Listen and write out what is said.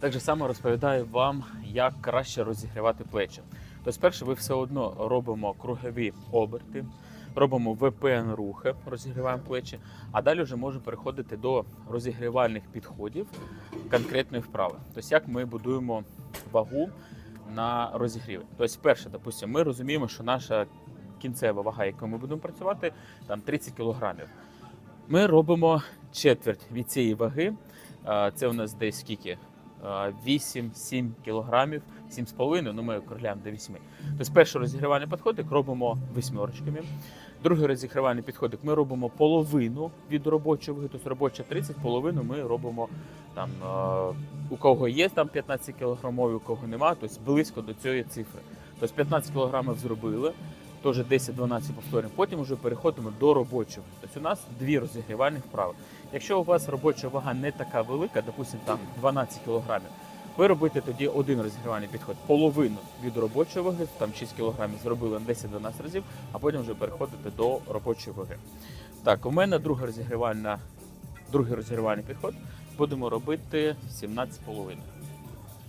Так же само розповідаю вам, як краще розігрівати плечі. Тобто, спершу ви все одно робимо кругові оберти, робимо ВПН рухи, розігріваємо плечі, а далі вже можемо переходити до розігрівальних підходів конкретної вправи. Тобто, як ми будуємо вагу на розігріві. Тобто, перше, допустимо, ми розуміємо, що наша кінцева вага, якою ми будемо працювати, там 30 кілограмів. Ми робимо четверть від цієї ваги. Це у нас десь скільки? А, 8-7 кілограмів, 7,5, ну ми округляємо до 8. Тобто перший розігрівальний підходик робимо восьмерочками. Другий розігрівальний підходик ми робимо половину від робочої ваги, тобто робоча 30, половину ми робимо там, у кого є там 15 кілограмові, у кого немає, тобто близько до цієї цифри. Тобто 15 кілограмів зробили, теж 10-12 повторень, потім вже переходимо до робочого. Тобто у нас дві розігрівальні вправи. Якщо у вас робоча вага не така велика, допустимо там 12 кілограмів, ви робите тоді один розігрівальний підход, половину від робочої ваги, там 6 кілограмів зробили 10-12 разів, а потім вже переходите до робочої ваги. Так, у мене друга розігрівальна, другий розігрівальний підход. Будемо робити 17,5.